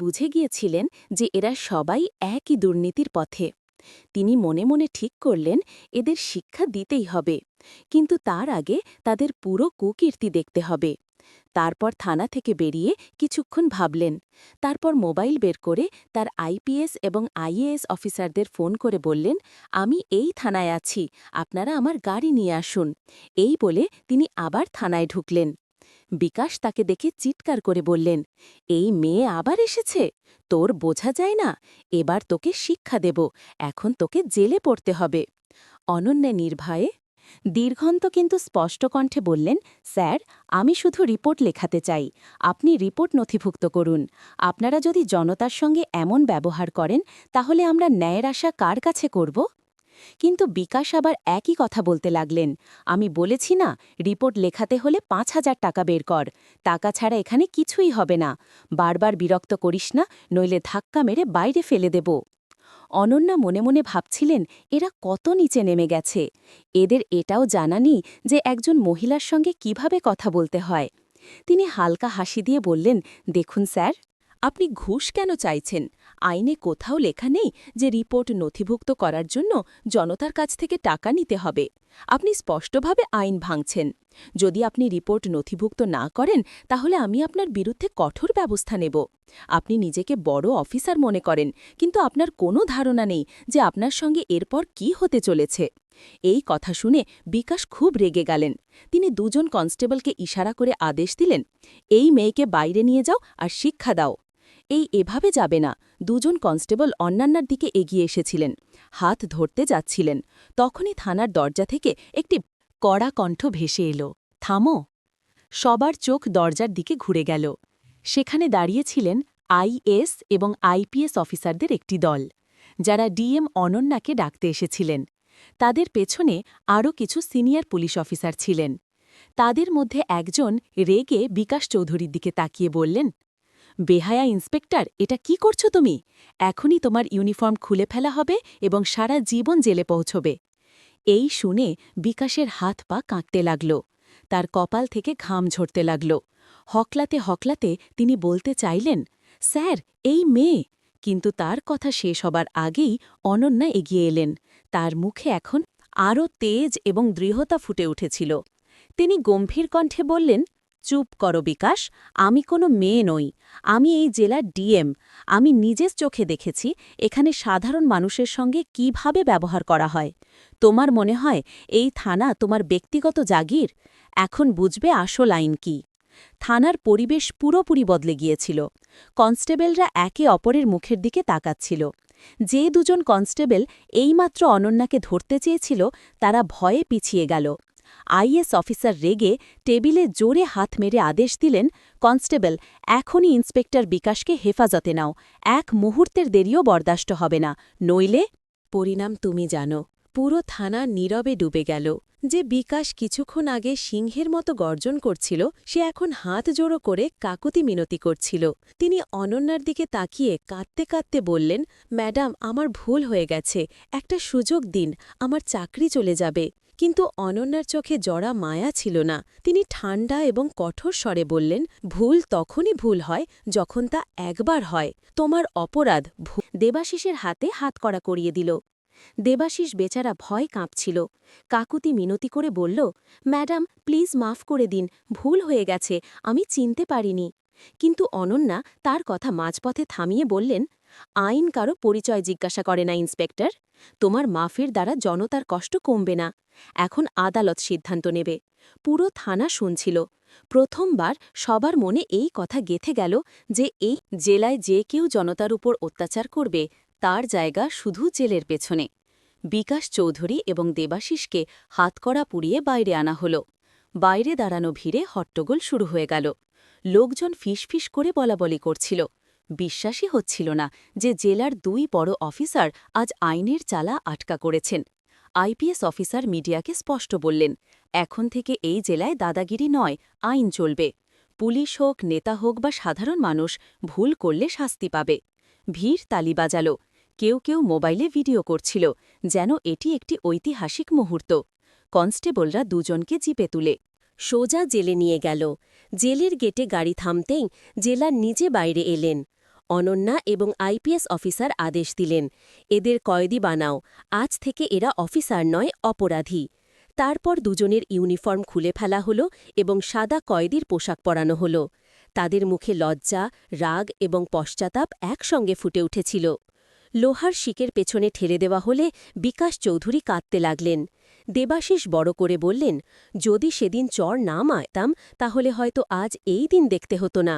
বুঝে গিয়েছিলেন যে এরা সবাই একই দুর্নীতির পথে। তিনি মনে মনে ঠিক করলেন, এদের শিক্ষা দিতেই হবে। কিন্তু তার আগে তাদের পুরো কুকীর্তি দেখতে হবে। তারপর থানা থেকে বেরিয়ে কিছুক্ষণ ভাবলেন। তারপর মোবাইল বের করে তার আইপিএস এবং আইএএস অফিসারদের ফোন করে বললেন, আমি এই থানায় আছি, আপনারা আমার গাড়ি নিয়ে আসুন। এই বলে তিনি আবার থানায় ঢুকলেন। বিকাশ তাকে দেখে চিৎকার করে বললেন, এই মেয়ে আবার এসেছে। তোর বোঝা যায় না। এবার তোকে শিক্ষা দেব। এখন তোকে জেলে পড়তে হবে অনন্যা নির্ভয়ে দীর্ঘন্ত কিন্তু স্পষ্ট কণ্ঠে বললেন, স্যার, আমি শুধু রিপোর্ট লেখাতে চাই। আপনি রিপোর্ট নথিভুক্ত করুন। আপনারা যদি জনতার সঙ্গে এমন ব্যবহার করেন, তাহলে আমরা ন্যায়ের আশা কার কাছে করব? কিন্তু বিকাশ আবার একই কথা বলতে লাগলেন। আমি বলেছি না, রিপোর্ট লেখাতে হলে পাঁচ হাজার টাকা বের কর। টাকা ছাড়া এখানে কিছুই হবে না। বারবার বিরক্ত করিস না, নইলে ধাক্কা মেরে বাইরে ফেলে দেব। অনন্যা মনে মনে ভাবছিলেন, এরা কত নিচে নেমে গেছে। এদের এটাও জানা যে একজন মহিলার সঙ্গে কীভাবে কথা বলতে হয়। তিনি হালকা হাসি দিয়ে বললেন, দেখুন স্যার, আপনি ঘুষ কেন চাইছেন? আইনে কোথাও লেখা নেই যে রিপোর্ট নথিভুক্ত করার জন্য জনতার কাছ থেকে টাকা নিতে হবে। আপনি স্পষ্টভাবে আইন ভাঙছেন। যদি আপনি রিপোর্ট নথিভুক্ত না করেন, তাহলে আমি আপনার বিরুদ্ধে কঠোর ব্যবস্থা নেব। আপনি নিজেকে বড় অফিসার মনে করেন, কিন্তু আপনার কোনো ধারণা নেই যে আপনার সঙ্গে এরপর কি হতে চলেছে। এই কথা শুনে বিকাশ খুব রেগে গেলেন। তিনি দুজন কনস্টেবলকে ইশারা করে আদেশ দিলেন, এই মেয়েকে বাইরে নিয়ে যাও আর শিক্ষা দাও। এই এভাবে যাবে না। দুজন কনস্টেবল অন্যান্যার দিকে এগিয়ে এসেছিলেন। হাত ধরতে যাচ্ছিলেন। তখনই থানার দরজা থেকে একটি কড়া কণ্ঠ ভেসে এলো, থামো। সবার চোখ দরজার দিকে ঘুরে গেল। সেখানে দাঁড়িয়েছিলেন আইএস এবং আইপিএস অফিসারদের একটি দল, যারা ডিএম অনন্যাকে ডাকতে এসেছিলেন। তাদের পেছনে আরও কিছু সিনিয়র পুলিশ অফিসার ছিলেন। তাদের মধ্যে একজন রেগে বিকাশ চৌধুরীর দিকে তাকিয়ে বললেন বেহায়া ইন্সপেক্টর, এটা কি করছ তুমি? এখনই তোমার ইউনিফর্ম খুলে ফেলা হবে এবং সারা জীবন জেলে পৌঁছবে। এই শুনে বিকাশের হাত পা কাঁকতে লাগল। তার কপাল থেকে ঘাম ঝরতে লাগল। হকলাতে হকলাতে তিনি বলতে চাইলেন, স্যার, এই মেয়ে। কিন্তু তার কথা শেষ হবার আগেই অনন্যা এগিয়ে এলেন। তার মুখে এখন আরও তেজ এবং দৃঢ়তা ফুটে উঠেছিল। তিনি গম্ভীর কণ্ঠে বললেন চুপ করো বিকাশ, আমি কোনো মেয়ে নই, আমি এই জেলার ডিএম। আমি নিজের চোখে দেখেছি এখানে সাধারণ মানুষের সঙ্গে কীভাবে ব্যবহার করা হয়। তোমার মনে হয় এই থানা তোমার ব্যক্তিগত জাগির? এখন বুঝবে আসল আইন কি। থানার পরিবেশ পুরোপুরি বদলে গিয়েছিল। কনস্টেবলরা একে অপরের মুখের দিকে তাকাচ্ছিল। যে দুজন কনস্টেবল এইমাত্র অনন্যাকে ধরতে চেয়েছিল, তারা ভয়ে পিছিয়ে গেল। আইএস অফিসার রেগে টেবিলে জোরে হাত মেরে আদেশ দিলেন, কনস্টেবল, এখনই ইন্সপেক্টর বিকাশকে হেফাজতে নাও। এক মুহূর্তের দেরিও বরদাস্ত হবে না। নইলে পরিণাম তুমি জানো, পুরো থানা নীরবে ডুবে গেল। যে বিকাশ কিছুক্ষণ আগে সিংহের মতো গর্জন করছিল, সে এখন হাত জোড়ো করে কাকুতি মিনতি করছিল। তিনি অনন্যার দিকে তাকিয়ে কাঁদতে কাঁদতে বললেন, ম্যাডাম, আমার ভুল হয়ে গেছে। একটা সুযোগ দিন, আমার চাকরি চলে যাবে। কিন্তু অনন্যার চোখে জড়া মায়া ছিল না। তিনি ঠান্ডা এবং কঠোর স্বরে বললেন, ভুল তখনই ভুল হয় যখন তা একবার হয়। তোমার অপরাধ দেবাশিসের হাতে হাত করা করিয়ে দিল। দেবাশিস বেচারা ভয় কাঁপছিল। কাকুতি মিনতি করে বলল, ম্যাডাম, প্লিজ মাফ করে দিন, ভুল হয়ে গেছে, আমি চিনতে পারিনি। কিন্তু অনন্যা তার কথা মাঝপথে থামিয়ে বললেন, আইন কারও পরিচয় জিজ্ঞাসা করে না, ইন্সপেক্টর। তোমার মাফের দ্বারা জনতার কষ্ট কমবে না। এখন আদালত সিদ্ধান্ত নেবে। পুরো থানা শুনছিল। প্রথমবার সবার মনে এই কথা গেথে গেল যে এই জেলায় যে কেউ জনতার উপর অত্যাচার করবে, তার জায়গা শুধু জেলের পেছনে। বিকাশ চৌধুরী এবং দেবাশিসকে হাতকড়া পুড়িয়ে বাইরে আনা হল। বাইরে দাঁড়ানো ভিড়ে হট্টগোল শুরু হয়ে গেল। লোকজন ফিসফিস করে বলাবলি করছিল। বিশ্বাসই হচ্ছিল না যে জেলার দুই বড় অফিসার আজ আইনের চালা আটকা করেছেন। আইপিএস অফিসার মিডিয়াকে স্পষ্ট বললেন, এখন থেকে এই জেলায় দাদাগিরি নয়, আইন চলবে। পুলিশ হোক, নেতা হোক বা সাধারণ মানুষ, ভুল করলে শাস্তি পাবে। ভিড় তালি বাজাল। কেউ কেউ মোবাইলে ভিডিও করছিল, যেন এটি একটি ঐতিহাসিক মুহূর্ত। কনস্টেবলরা দুজনকে জিপে তুলে, সোজা জেলে নিয়ে গেল। জেলের গেটে গাড়ি থামতেই জেলার নিজে বাইরে এলেন। অনন্যা এবং আইপিএস অফিসার আদেশ দিলেন, এদের কয়েদি বানাও, আজ থেকে এরা অফিসার নয়, অপরাধী। তারপর দুজনের ইউনিফর্ম খুলে ফেলা হলো এবং সাদা কয়েদির পোশাক পরানো হল। তাদের মুখে লজ্জা, রাগ এবং পশ্চাতাপ একসঙ্গে ফুটে উঠেছিল। লোহার শিকের পেছনে ঠেলে দেওয়া হলে বিকাশ চৌধুরী কাঁদতে লাগলেন। দেবাশিস বড় করে বললেন, যদি সেদিন চর না মারতাম, তাহলে হয়তো আজ এই দিন দেখতে হতো না।